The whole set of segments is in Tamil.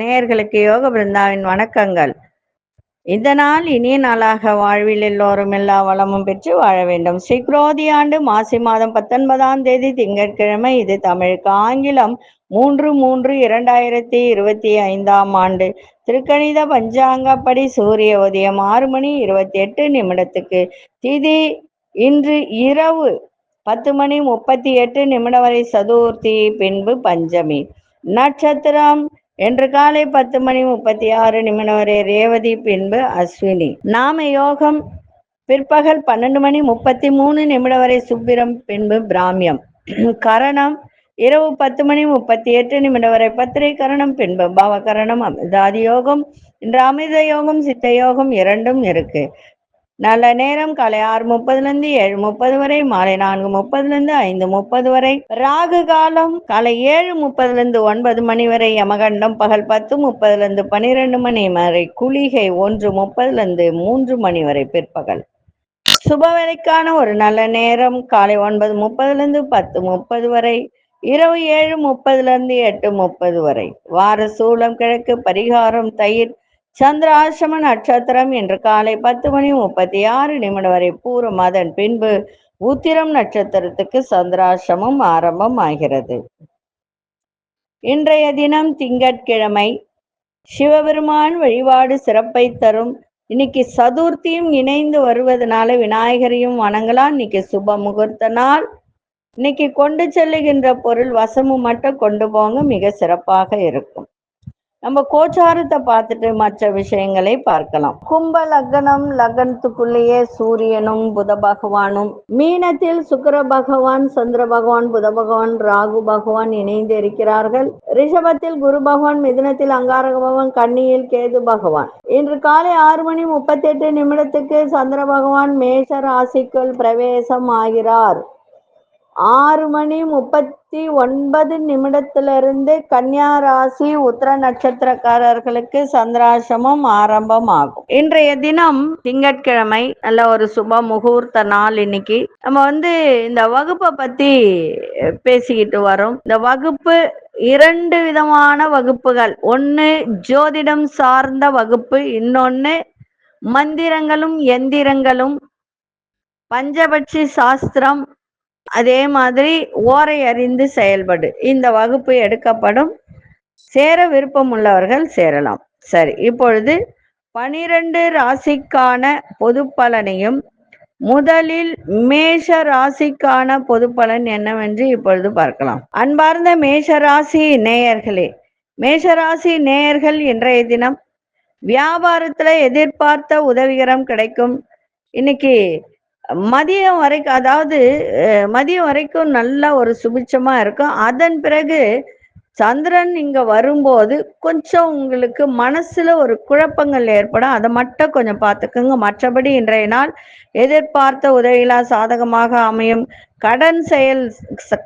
நேயர்களுக்கு யோக பிருந்தாவின் வணக்கங்கள். இந்த நாள் இனிய நாளாக வாழ்வில் எல்லோரும் எல்லா வளமும் பெற்று வாழ வேண்டும். ஸ்ரீக்ரோதி ஆண்டு மாசி மாதம் பத்தொன்பதாம் தேதி திங்கட்கிழமை இது தமிழுக்கு ஆங்கிலம். மூன்று மூன்று இரண்டாயிரத்தி இருபத்தி ஐந்தாம் ஆண்டு. திருக்கணித பஞ்சாங்கப்படி சூரிய உதயம் ஆறு மணி இருபத்தி எட்டு நிமிடத்துக்கு. திதி இன்று இரவு பத்து மணி முப்பத்தி எட்டு நிமிடம் வரை சதுர்த்தி பின்பு பஞ்சமி. நட்சத்திரம். இன்று காலை பத்து மணி முப்பத்தி ஆறு நிமிடம் வரை ரேவதி பின்பு அஸ்வினி. நாம யோகம். பிற்பகல் பன்னெண்டு மணி முப்பத்தி மூணு நிமிடம் வரை சுப்பிரம் பின்பு பிராமியம். கரணம். இரவு பத்து மணி முப்பத்தி எட்டு நிமிடம் வரை பத்திரை கரணம் பின்பு பவகரணம். அமிர்தாதி யோகம். இன்று அமிர்த யோகம் சித்த யோகம் இரண்டும் இருக்கு. நல்ல நேரம் காலை ஆறு முப்பதுல இருந்து ஏழு முப்பது வரை மாலை நான்கு முப்பதுல இருந்து ஐந்து முப்பது வரை. ராகு காலம் காலை ஏழு முப்பதுல இருந்து ஒன்பது மணி வரை யமகண்டம் பகல் பத்து முப்பதுல இருந்து பனிரெண்டு மணி வரை குளிகை ஒன்று முப்பதுல இருந்து மூன்று மணி வரை பிற்பகல். சுபவேளைக்கான ஒரு நல்ல நேரம் காலை ஒன்பது முப்பதுல இருந்து பத்து முப்பது வரை இரவு ஏழு முப்பதுல இருந்து எட்டு முப்பது வரை. வார சூளம் கிழக்கு பரிகாரம் தயிர் சந்திராசிரம நட்சத்திரம் இன்று காலை பத்து மணி முப்பத்தி ஆறு நிமிடம் வரை பூரம். அதன் பின்பு உத்திரம் நட்சத்திரத்துக்கு சந்திராசிரமம் ஆரம்பம் ஆகிறது. இன்றைய தினம் திங்கட்கிழமை. சிவபெருமான் வழிபாடு சிறப்பை தரும். இன்னைக்கு சதுர்த்தியும் இணைந்து வருவதனால விநாயகரையும் வணங்கலாம். இன்னைக்கு சுப முகூர்த்த நாள். இன்னைக்கு கொண்டு செல்லுகின்ற பொருள் வசமும் மட்டும் கொண்டு போங்க. மிக சிறப்பாக இருக்கும். நம்ம கோச்சாரத்தை பார்த்துட்டு மற்ற விஷயங்களை பார்க்கலாம். கும்ப லக்னம் லக்னத்துக்குள்ளேயே சூரியனும் புத பகவானும். மீனத்தில் சுக்கிர பகவான் சந்திர பகவான் புத பகவான் ராகு பகவான் இணைந்து இருக்கிறார்கள். ரிஷபத்தில் குரு பகவான் மிதனத்தில் அங்காரக பகவான் கன்னியில் கேது பகவான். இன்று காலை ஆறு மணி முப்பத்தி எட்டு நிமிடத்துக்கு சந்திர பகவான் மேஷ ராசிக்குள் பிரவேசம் ஆகிறார். ஆறு மணி முப்பத்தி ஒன்பது நிமிடத்திலிருந்து கன்னியா ராசி உத்தர நட்சத்திரக்காரர்களுக்கு சந்திராசிரமம் ஆரம்பம் ஆகும் இன்றைய தினம் திங்கட்கிழமை நல்ல ஒரு சுப முகூர்த்த நாள் இன்னைக்கு. நம்ம வந்து இந்த வகுப்பை பத்தி பேசிக்கிட்டு வரோம். இந்த வகுப்பு இரண்டு விதமான வகுப்புகள். ஒன்று ஜோதிடம் சார்ந்த வகுப்பு இன்னொன்னு மந்திரங்களும் எந்திரங்களும். பஞ்சபட்சி சாஸ்திரம் அதே மாதிரி ஓரை அறிந்து செயல்படு. இந்த வகுப்பு எடுக்கப்படும். சேர விருப்பம் உள்ளவர்கள் சேரலாம். சரி இப்பொழுது பனிரெண்டு ராசிக்கான பொது பலனையும் முதலில் மேஷ ராசிக்கான பொது பலன் என்னவென்று இப்பொழுது பார்க்கலாம். அன்பார்ந்த மேஷ ராசி நேயர்களே மேஷராசி நேயர்கள் இன்றைய தினம் வியாபாரத்துல எதிர்பார்த்த உதவிகரம் கிடைக்கும். இன்னைக்கு மதியம் வரைக்கும் அதாவது மதியம் வரைக்கும் நல்லா ஒரு சுபிட்சமா இருக்கும். அதன் பிறகு சந்திரன் இங்க வரும்போது கொஞ்சம் உங்களுக்கு மனசுல ஒரு குழப்பங்கள் ஏற்படும். அதை மட்டும் கொஞ்சம் பார்த்துக்கோங்க. மற்றபடி இன்றைய நாள் எதிர்பார்த்த உதவிகளாக சாதகமாக அமையும். கடன் செயல்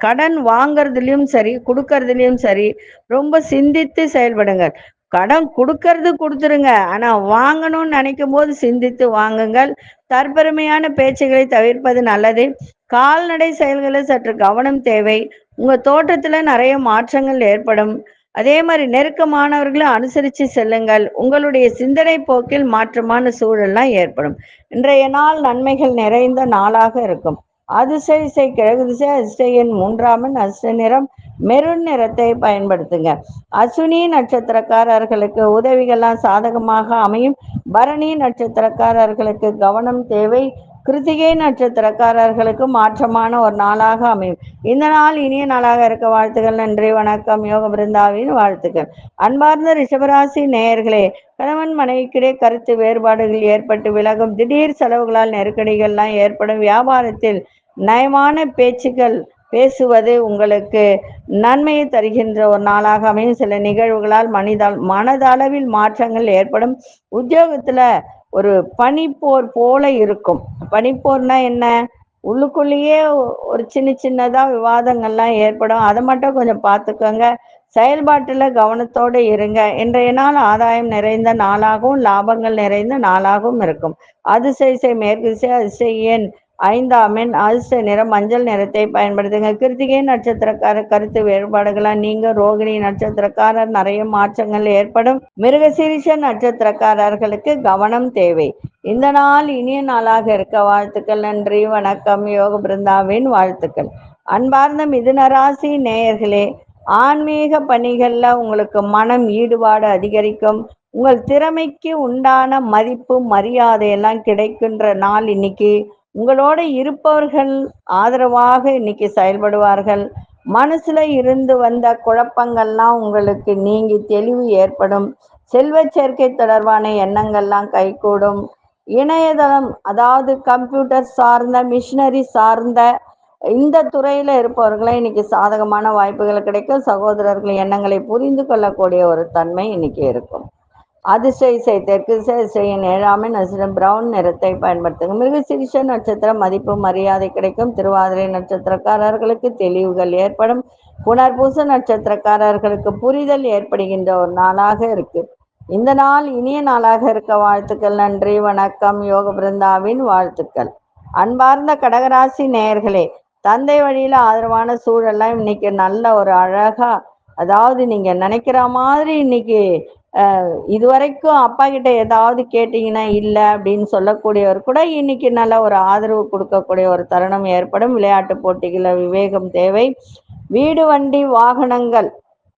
கடன் வாங்குறதுலயும் சரி கொடுக்கறதுலயும் சரி ரொம்ப சிந்தித்து செயல்படுங்கள். கடன் கொடுக்கறது கொடுத்துருங்க. ஆனா வாங்கணும்னு நினைக்கும் போது சிந்தித்து வாங்குங்கள். தற்பெருமையான பேச்சுகளை தவிர்ப்பது நல்லது. கால்நடை செயல்களில் சற்று கவனம் தேவை. உங்க தோட்டத்துல நிறைய மாற்றங்கள் ஏற்படும். அதே மாதிரி நெருக்கமானவர்களை அனுசரித்து செல்லுங்கள். உங்களுடைய சிந்தனை போக்கில் மாற்றமான சூழல்லாம் ஏற்படும். இன்றைய நாள் நன்மைகள் நிறைந்த நாளாக இருக்கும். அதிசய இசை கிழக்கு திசை அதிர்ஷ்ட எண் மூன்றாமன் அதிர்ஷ்ட நிறம் மெருன் நிறத்தை பயன்படுத்துங்க. அஸ்வினி நட்சத்திரக்காரர்களுக்கு உதவிகள்லாம் சாதகமாக அமையும். பரணி நட்சத்திரக்காரர்களுக்கு கவனம் தேவை. கிருத்திகை நட்சத்திரக்காரர்களுக்கு மாற்றமான ஒரு நாளாக அமையும். இந்த நாள் இனிய நாளாக இருக்க வாழ்த்துக்கள். நன்றி வணக்கம். யோக பிருந்தாவின் வாழ்த்துக்கள். அன்பார்ந்த ரிஷபராசி நேயர்களே கணவன் மனைவிக்கிடையே கருத்து வேறுபாடுகள் ஏற்பட்டு விலகும் திடீர் செலவுகளால் நெருக்கடிகள்லாம் ஏற்படும். வியாபாரத்தில் நயமான பேச்சுக்கள் பேசுவது உங்களுக்கு நன்மையை தருகின்ற ஒரு நாளாக அமையும். சில நிகழ்வுகளால் மனிதால் மனதளவில் மாற்றங்கள் ஏற்படும். உத்தியோகத்துல ஒரு பனிப்போர் போல இருக்கும். பனிப்போர்னா என்ன? உள்ளுக்குள்ளேயே ஒரு சின்ன சின்னதா விவாதங்கள்லாம் ஏற்படும். அதை மட்டும் கொஞ்சம் பார்த்துக்கோங்க. செயல்பாட்டுல கவனத்தோடு இருங்க. இன்றைய நாள் ஆதாயம் நிறைந்த நாளாகவும் லாபங்கள் நிறைந்த நாளாகவும் இருக்கும். அதிசய மேற்கு திசை அதிசய எண் ஐந்தாம் எண் நிறம் மஞ்சள் நிறத்தை பயன்படுத்துங்க. கிருத்திகை நட்சத்திரக்காரர் கருத்து வேறுபாடுகளா நீங்க ரோகிணி நட்சத்திரக்காரர் நிறைய மாற்றங்கள் ஏற்படும். மிருகசீரிஷ நட்சத்திரக்காரர்களுக்கு கவனம் தேவை. இந்த நாள் இனிய நாளாக இருக்க வாழ்த்துக்கள் நன்றி வணக்கம். யோக பிருந்தாவின் வாழ்த்துக்கள். அன்பார்ந்த மிதுனராசி நேயர்களே ஆன்மீக பணிகள்ல உங்களுக்கு மனம் ஈடுபாடு அதிகரிக்கும். உங்கள் திறமைக்கு உண்டான மதிப்பு மரியாதை எல்லாம் கிடைக்கின்ற நாள் இன்னைக்கு. உங்களோட இருப்பவர்கள் ஆதரவாக இன்னைக்கு செயல்படுவார்கள். மனசுல இருந்து வந்த குழப்பங்கள்லாம் உங்களுக்கு நீங்கி தெளிவு ஏற்படும். செல்வ சேர்க்கை தொடர்பான எண்ணங்கள்லாம் கைகூடும். இணையதளம் அதாவது கம்ப்யூட்டர் சார்ந்த மிஷினரி சார்ந்த இந்த துறையில இருப்பவர்களே இன்னைக்கு சாதகமான வாய்ப்புகள் கிடைக்கும். சகோதரர்கள் எண்ணங்களை புரிந்து கொள்ளக்கூடிய ஒரு தன்மை இன்னைக்கு இருக்கும். அதிசய இசை தெற்கு இசையின் ஏழாமை நட்சத்திரம் பிரவுன் நிறத்தை பயன்படுத்துங்க மிக சிரிஷ நட்சத்திரம் மதிப்பு மரியாதை கிடைக்கும். திருவாதிரை நட்சத்திரக்காரர்களுக்கு தெளிவுகள் ஏற்படும். புனர்பூச நட்சத்திரக்காரர்களுக்கு புரிதல் ஏற்படுகின்ற ஒரு நாளாக இருக்கு. இந்த நாள் இனிய நாளாக இருக்க வாழ்த்துக்கள். நன்றி வணக்கம். யோக பிருந்தாவின் வாழ்த்துக்கள். அன்பார்ந்த கடகராசி நேயர்களே தந்தை வழியில ஆதரவான சூழல்லாம் இன்னைக்கு நல்ல ஒரு அழகா அதாவது நீங்க நினைக்கிற மாதிரி இன்னைக்கு இதுவரைக்கும் அப்பா கிட்ட ஏதாவது கேட்டீங்கன்னா இல்ல அப்படின்னு சொல்லக்கூடியவர் கூட இன்னைக்கு நல்ல ஒரு ஆதரவு கொடுக்கக்கூடிய ஒரு தருணம் ஏற்படும். விளையாட்டு போட்டிகள விவேகம் தேவை. வீடு வண்டி வாகனங்கள்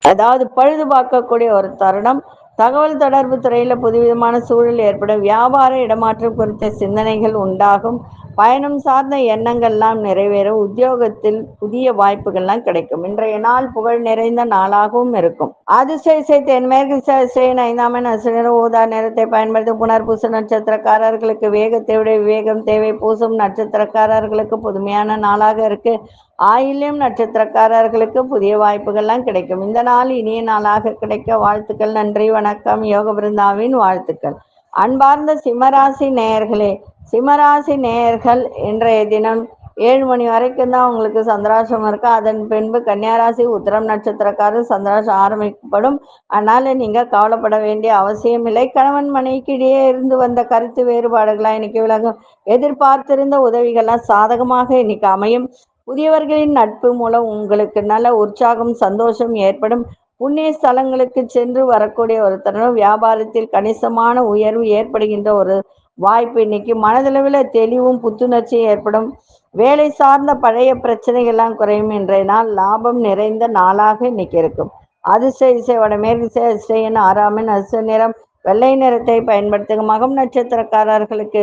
அதாவது பழுது பார்க்கக்கூடிய ஒரு தருணம். தகவல் தொடர்பு துறையில புதுவிதமான சூழல் ஏற்படும். வியாபார இடமாற்றம் குறித்த சிந்தனைகள் உண்டாகும். பயணம் சார்ந்த எண்ணங்கள்லாம் நிறைவேறும். உத்தியோகத்தில் புதிய வாய்ப்புகள்லாம் கிடைக்கும். இன்றைய நாள் புகழ் நிறைந்த நாளாகவும் இருக்கும். அதிசயசை தென்மேற்கு இசையின் ஐந்தாம் எண் ஊதா நிறத்தை பயன்படுத்தி புனர்பூச நட்சத்திரக்காரர்களுக்கு வேகத்தை விட விவேகம் தேவை பூசும் நட்சத்திரக்காரர்களுக்கு புதுமையான நாளாக இருக்கு. ஆயில்யம் நட்சத்திரக்காரர்களுக்கு புதிய வாய்ப்புகள்லாம் கிடைக்கும். இந்த நாள் இனிய நாளாக கிடைக்க வாழ்த்துக்கள் நன்றி வணக்கம். யோக பிருந்தாவின் வாழ்த்துக்கள். அன்பார்ந்த சிம்மராசி நேயர்களே சிம்மராசி நேயர்கள் இன்றைய தினம் ஏழு மணி வரைக்கும் தான் உங்களுக்கு சந்திராசம் இருக்கு. அதன் பின்பு கன்னியாராசி உத்திரம் நட்சத்திரக்காரர் சந்திராசம் ஆரம்பிக்கப்படும். அதனால நீங்க கவலைப்பட வேண்டிய அவசியம் இல்லை. கணவன் மனைவிக்கு இடையே இருந்து வந்த கருத்து வேறுபாடுகளாக இன்னைக்கு விலகும். எதிர்பார்த்திருந்த உதவிகள்லாம் சாதகமாக இன்னைக்கு அமையும். புதியவர்களின் நட்பு மூலம் உங்களுக்கு நல்ல உற்சாகம் சந்தோஷம் ஏற்படும். புண்ணிய ஸ்தலங்களுக்கு சென்று வரக்கூடிய ஒரு வியாபாரத்தில் கணிசமான உயர்வு ஏற்படுகின்ற ஒரு வாய்ப்பு இன்னைக்கு. மனதளவில் தெளிவும் புத்துணர்ச்சியும் ஏற்படும். வேலை சார்ந்த பழைய பிரச்சனைகள்லாம் குறையும் இன்றைய நாள் லாபம் நிறைந்த நாளாக இன்னைக்கு இருக்கும். அதிர்ஷ்ட இசை வடமேற்கு இசை அதிர்ஷ்டன் ஆறாமின் அதிர்ஷ்ட நிறம். வெள்ளை நிறத்தை பயன்படுத்துங்க. மகம் நட்சத்திரக்காரர்களுக்கு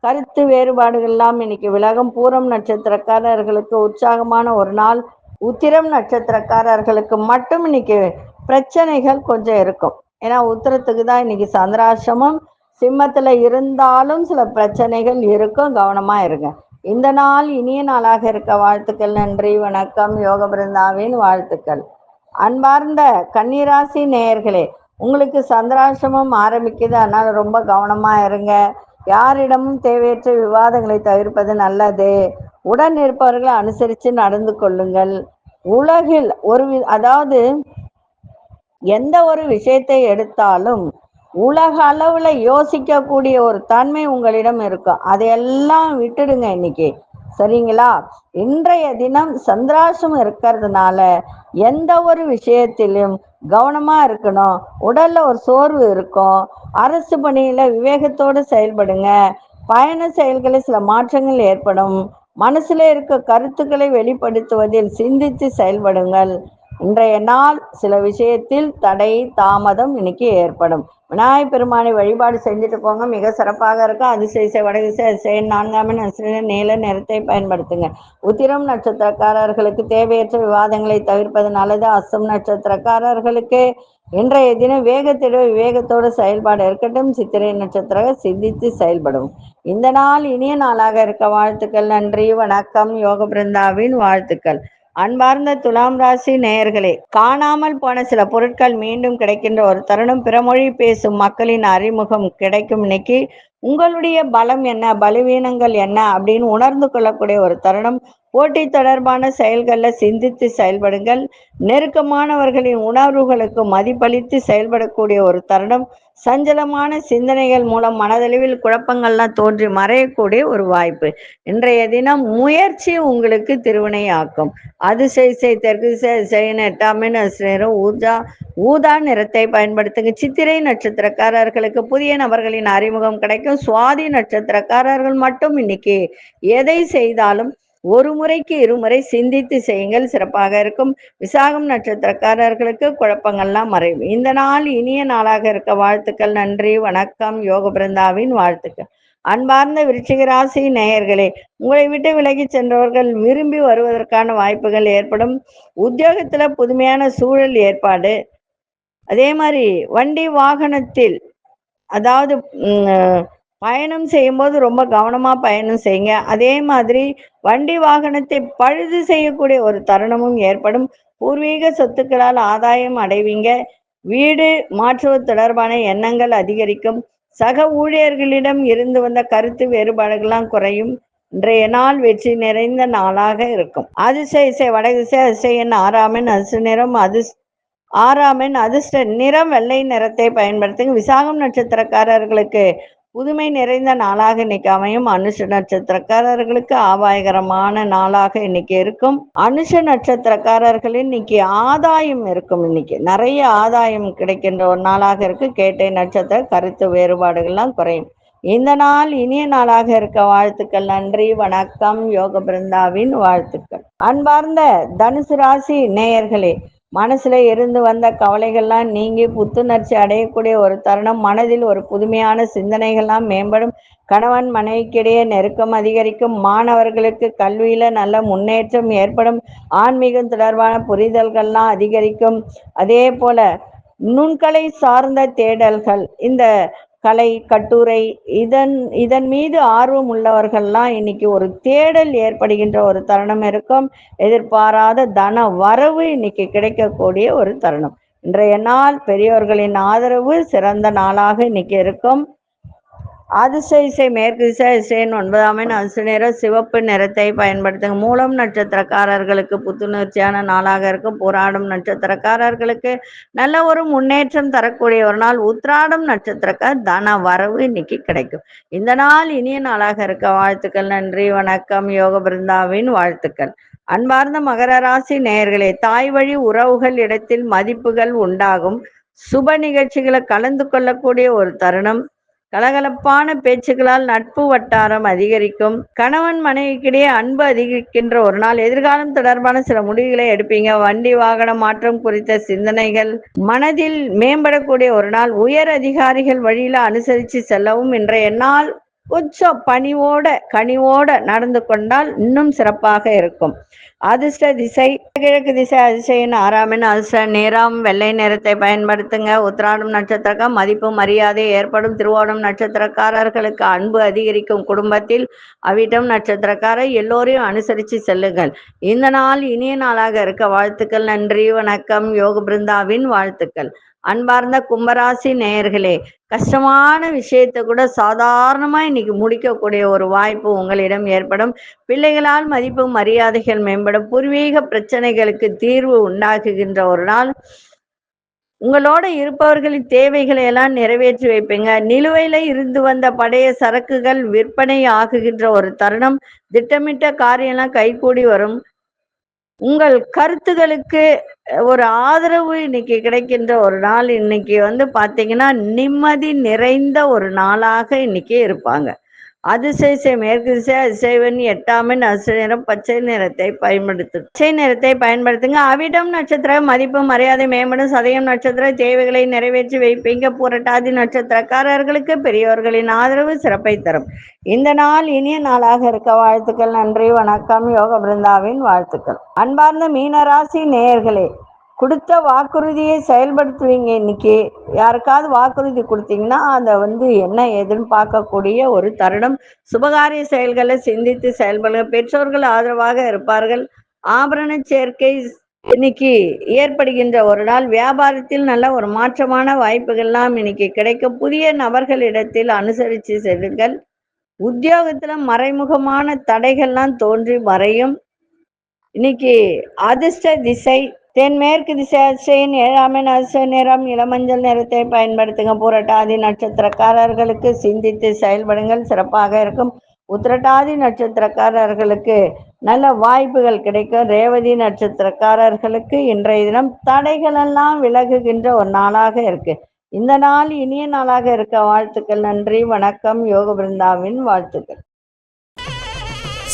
கருத்து வேறுபாடுகள்லாம் இன்னைக்கு விலகும். பூரம் நட்சத்திரக்காரர்களுக்கு உற்சாகமான ஒரு நாள். உத்திரம் நட்சத்திரக்காரர்களுக்கு மட்டும் இன்னைக்கு பிரச்சனைகள் கொஞ்சம் இருக்கும். ஏன்னா உத்திரத்துக்கு தான் இன்னைக்கு சந்திராசிரமம். சிம்மத்துல இருந்தாலும் சில பிரச்சனைகள் இருக்கும். கவனமா இருங்க. இந்த நாள் இனிய நாளாக இருக்க வாழ்த்துக்கள். நன்றி வணக்கம். யோக பிருந்தாவின் வாழ்த்துக்கள். அன்பார்ந்த கன்னிராசி நேயர்களே உங்களுக்கு சந்திராசிரமம் ஆரம்பிக்குது. அதனால ரொம்ப கவனமா இருங்க. யாரிடமும் தேவையற்ற விவாதங்களை தவிர்ப்பது நல்லது. உடன் இருப்பவர்களை அனுசரித்து நடந்து கொள்ளுங்கள். உலகில் ஒரு வி- அதாவது எந்த ஒரு விஷயத்தை எடுத்தாலும் உலக அளவுல யோசிக்கக்கூடிய ஒரு தன்மை உங்களிடம் இருக்கும் அதையெல்லாம் விட்டுடுங்க இன்னைக்கு. சரிங்களா? இன்றைய தினம் சந்திராசம் இருக்கிறதுனால எந்த ஒரு விஷயத்திலும் கவனமா இருக்கணும். உடல்ல ஒரு சோர்வு இருக்கும். அரசு பணியில விவேகத்தோடு செயல்படுங்க. பயண செயல்களில் சில மாற்றங்கள் ஏற்படும். மனசுல இருக்க கருத்துக்களை வெளிப்படுத்துவதில் சிந்தித்து செயல்படுங்கள். இன்றைய நாள் சில விஷயத்தில் தடை தாமதம் இன்னைக்கு ஏற்படும். விநாயகர் பெருமானை வழிபாடு செஞ்சுட்டு போங்க. மிக சிறப்பாக இருக்கும் அதிசய வடதிசை வடகு நான்காம் எண் அதிசய நீல நிறத்தை பயன்படுத்துங்க. உத்திரம் நட்சத்திரக்காரர்களுக்கு தேவையற்ற விவாதங்களை தவிர்ப்பது நல்லது. அசம் நட்சத்திரக்காரர்களுக்கு இன்றைய தினம் வேகத்திட விவேகத்தோடு செயல்பாடு இருக்கட்டும். சித்திரை நட்சத்திர சிந்தித்து செயல்படும். இந்த நாள் இனிய நாளாக இருக்க. வாழ்த்துக்கள் நன்றி வணக்கம். யோக பிருந்தாவின் வாழ்த்துக்கள். அன்பார்ந்த துலாம் ராசி நேயர்களே காணாமல் போன சில பொருட்கள் மீண்டும் கிடைக்கின்ற ஒரு தருணம். பிறமொழி பேசும் மக்களின் அறிமுகம் கிடைக்கும் இன்னைக்கு. உங்களுடைய பலம் என்ன? பலவீனங்கள் என்ன? அப்படின்னு உணர்ந்து கொள்ளக்கூடிய ஒரு தருணம். போட்டி தொடர்பான செயல்களில் சிந்தித்து செயல்படுங்கள். நெருக்கமானவர்களின் உணர்வுகளுக்கு மதிப்பளித்து செயல்படக்கூடிய ஒரு தருணம். சஞ்சலமான சிந்தனைகள் மூலம் மனதளவில் குழப்பங்கள்லாம் தோன்றி மறையக்கூடிய ஒரு வாய்ப்பு. இன்றைய தினம் முயற்சி உங்களுக்கு திருவினையாக்கும். அது செய் தெற்கு செய்யணும் எட்டாமே நேரம் ஊர்ஜா ஊதா நிறத்தை பயன்படுத்துங்க. சித்திரை நட்சத்திரக்காரர்களுக்கு புதிய நபர்களின் அறிமுகம் கிடைக்கும். சுவாதி நட்சத்திரக்காரர்கள் மட்டும் இன்னைக்கு எதை செய்தாலும் ஒரு முறைக்கு இருமுறை சிந்தித்து செய்யுங்கள். சிறப்பாக இருக்கும். விசாகம் நட்சத்திரக்காரர்களுக்கு குழப்பங்கள்லாம் மறையும். இந்த நாள் இனிய நாளாக இருக்க வாழ்த்துக்கள். நன்றி வணக்கம். யோக பிருந்தாவின் வாழ்த்துக்கள். அன்பார்ந்த விருச்சிக ராசி நேயர்களே உங்களை விட்டு விலகி சென்றவர்கள் விரும்பி வருவதற்கான வாய்ப்புகள் ஏற்படும். உத்தியோகத்துல புதுமையான சூழல் ஏற்பாடு. அதே மாதிரி வண்டி வாகனத்தில் அதாவது பயணம் செய்யும்போது ரொம்ப கவனமா பயணம் செய்யுங்க. அதே மாதிரி வண்டி வாகனத்தை பழுது செய்யக்கூடிய ஒரு தருணமும் ஏற்படும். பூர்வீக சொத்துக்களால் ஆதாயம் அடைவீங்க. வீடு மாற்றுவது தொடர்பான எண்ணங்கள் அதிகரிக்கும். சக ஊழியர்களிடம் இருந்து வந்த கருத்து வேறுபாடுகள்லாம் குறையும். இன்றைய நாள் வெற்றி நிறைந்த நாளாக இருக்கும். அதிசய இசை வடதிசை அதிசயன் ஆறாமன் அதிர்ஷ்ட நிறம் அது ஆறாமன் அதிர்ஷ்ட நிறம் வெள்ளை நிறத்தை பயன்படுத்துங்க. விசாகம் நட்சத்திரக்காரர்களுக்கு புதுமை நிறைந்த நாளாக இன்னைக்கு அமையும். அனுஷ நட்சத்திரக்காரர்களுக்கு ஆபாயகரமான நாளாக இன்னைக்கு இருக்கும். அனுஷ நட்சத்திரக்காரர்களின் இன்னைக்கு ஆதாயம் இருக்கும் இன்னைக்கு. நிறைய ஆதாயம் கிடைக்கின்ற ஒரு நாளாக இருக்கு. கேட்டை நட்சத்திர கருத்து வேறுபாடுகள்லாம் குறையும். இந்த நாள் இனிய நாளாக இருக்க வாழ்த்துக்கள் நன்றி வணக்கம் யோக பிருந்தாவின் வாழ்த்துக்கள். அன்பார்ந்த தனுசு ராசி நேயர்களே மனசுல இருந்து வந்த கவலைகள்லாம் நீங்கி புத்துணர்ச்சி அடையக்கூடிய ஒரு தருணம். மனதில் ஒரு புதுமையான சிந்தனைகள்லாம் மேம்படும். கணவன் மனைவிக்கிடையே நெருக்கம் அதிகரிக்கும். மாணவர்களுக்கு கல்வியில நல்ல முன்னேற்றம் ஏற்படும். ஆன்மீகம் தொடர்பான புரிதல்கள்லாம் அதிகரிக்கும். அதே போல நுண்கலை சார்ந்த தேடல்கள் இந்த கலை கட்டுரை இதன் இதன் மீது ஆர்வம் உள்ளவர்கள்லாம் இன்னைக்கு ஒரு தேடல் ஏற்படுகின்ற ஒரு தருணம் இருக்கும். எதிர்பாராத தன வரவு இன்னைக்கு கிடைக்கக்கூடிய ஒரு தருணம். இன்றைய நாள் பெரியோர்களின் ஆதரவு சிறந்த நாளாக இன்னைக்கு இருக்கும். அதிர்ஷ்ட இசை மேற்கு திசை இசையின் ஒன்பதாம் எண் அதிர்ஷ்ட சிவப்பு நிறத்தை பயன்படுத்துங்க. மூலம் நட்சத்திரக்காரர்களுக்கு புத்துணர்ச்சியான நாளாக இருக்கும். போராடும் நட்சத்திரக்காரர்களுக்கு நல்ல ஒரு முன்னேற்றம் தரக்கூடிய ஒரு நாள். உத்ராடம் நட்சத்திரக்கார் தன வரவு இன்னைக்கு கிடைக்கும். இந்த நாள் இனிய நாளாக இருக்க வாழ்த்துக்கள். நன்றி வணக்கம். யோக பிருந்தாவின் வாழ்த்துக்கள். அன்பார்ந்த மகர ராசி நேயர்களே தாய் வழி உறவுகள் இடத்தில் மதிப்புகள் உண்டாகும். சுப நிகழ்ச்சிகளை கலந்து கொள்ளக்கூடிய ஒரு தருணம். கலகலப்பான பேச்சுக்களால் நட்பு வட்டாரம் அதிகரிக்கும். கணவன் மனைவிக்கிடையே அன்பு அதிகரிக்கின்ற ஒரு நாள் எதிர்காலம் தொடர்பான சில முடிவுகளை எடுப்பீங்க. வண்டி வாகன மாற்றம் குறித்த சிந்தனைகள். மனதில் மேம்படக்கூடிய ஒரு நாள். உயர் அதிகாரிகள் வழியில அனுசரித்து செல்லவும். இன்றைய நாள் கொஞ்சம் பணிவோட கனிவோட நடந்து கொண்டால் இன்னும் சிறப்பாக இருக்கும். அதிர்ஷ்ட திசை கிழக்கு திசை அதிசயின் ஆறாமின் அதிர்ஷ்ட நேரம் வெள்ளை நிறத்தை பயன்படுத்துங்க. உத்திராடம் நட்சத்திரக்கம் மதிப்பு மரியாதை ஏற்படும். திருவோணம் நட்சத்திரக்காரர்களுக்கு அன்பு அதிகரிக்கும். குடும்பத்தில் அவிட்டம் நட்சத்திரக்காரர் எல்லோரையும் அனுசரித்து செல்லுங்கள். இந்த நாள் இனிய நாளாக இருக்க. வாழ்த்துக்கள் நன்றி வணக்கம். யோக பிருந்தாவின் வாழ்த்துக்கள். அன்பார்ந்த கும்பராசி நேயர்களே கஷ்டமான விஷயத்த கூட சாதாரணமா இன்னைக்கு முடிக்கக்கூடிய ஒரு வாய்ப்பு உங்களிடம் ஏற்படும். பிள்ளைகளால் மதிப்பு மரியாதைகள் மேம்படும். பூர்வீக பிரச்சனைகளுக்கு தீர்வு உண்டாக்குகின்ற ஒரு நாள். உங்களோட இருப்பவர்களின் தேவைகளை எல்லாம் நிறைவேற்றி வைப்பீங்க. நிலுவையில இருந்து வந்த பழைய சரக்குகள் விற்பனை ஆகுகின்ற ஒரு தருணம். திட்டமிட்ட காரியம்லாம் கைகூடி வரும். உங்கள் கருத்துகளுக்கு ஒரு ஆதரவு இன்னைக்கு கிடைக்கின்ற ஒரு நாள் இன்னைக்கு வந்து பாத்தீங்கன்னா நிம்மதி நிறைந்த ஒரு நாளாக இன்னைக்கு இருப்பாங்க. அதிசய மேற்கு திசை அதிசயவன் எட்டாமின் அசை நிறம் பச்சை நிறத்தை பயன்படுத்து பச்சை நிறத்தை பயன்படுத்துங்க. அவிடம் நட்சத்திரம் மதிப்பு மரியாதை மேம்படும் சதயம் நட்சத்திர தேவைகளை நிறைவேற்றி வைப்பீங்க. புரட்டாதி நட்சத்திரக்காரர்களுக்கு பெரியோர்களின் ஆதரவு சிறப்பை தரும். இந்த நாள் இனிய நாளாக இருக்க வாழ்த்துக்கள் நன்றி வணக்கம். யோக பிருந்தாவின் வாழ்த்துக்கள். அன்பார்ந்த மீனராசி நேயர்களே கொடுத்த வாக்குறுதியை செயல்படுத்துவீங்க இன்னைக்கு. யாருக்காவது வாக்குறுதி கொடுத்தீங்கன்னா அதை வந்து என்ன ஏதுன்னு பார்க்கக்கூடிய ஒரு தருணம். சுபகாரிய செயல்களை சிந்தித்து செயல்படுங்க. பெற்றோர்கள் ஆதரவாக இருப்பார்கள். ஆபரண சேர்க்கை இன்னைக்கு ஏற்படுகின்ற ஒரு நாள். வியாபாரத்தில் நல்ல ஒரு மாற்றமான வாய்ப்புகள்லாம் இன்னைக்கு கிடைக்க புதிய நபர்களிடத்தில் அனுசரித்து செல்லுங்கள். உத்தியோகத்துல மறைமுகமான தடைகள்லாம் தோன்றி மறையும். இன்னைக்கு அதிர்ஷ்ட திசை தென்மேற்கு திசை அசையின் ஏழாம் எண் நிறம் இளமஞ்சள் நிறத்தை பயன்படுத்துங்க புரட்டாதி நட்சத்திரக்காரர்களுக்கு சிந்தித்து செயல்படுங்கள். சிறப்பாக இருக்கும். உத்திரட்டாதி நட்சத்திரக்காரர்களுக்கு நல்ல வாய்ப்புகள் கிடைக்கும். ரேவதி நட்சத்திரக்காரர்களுக்கு இன்றைய தினம் தடைகளெல்லாம் விலகுகின்ற ஒரு நாளாக இருக்கு. இந்த நாள் இனிய நாளாக இருக்க. வாழ்த்துக்கள் நன்றி வணக்கம். யோக பிருந்தாவின் வாழ்த்துக்கள்.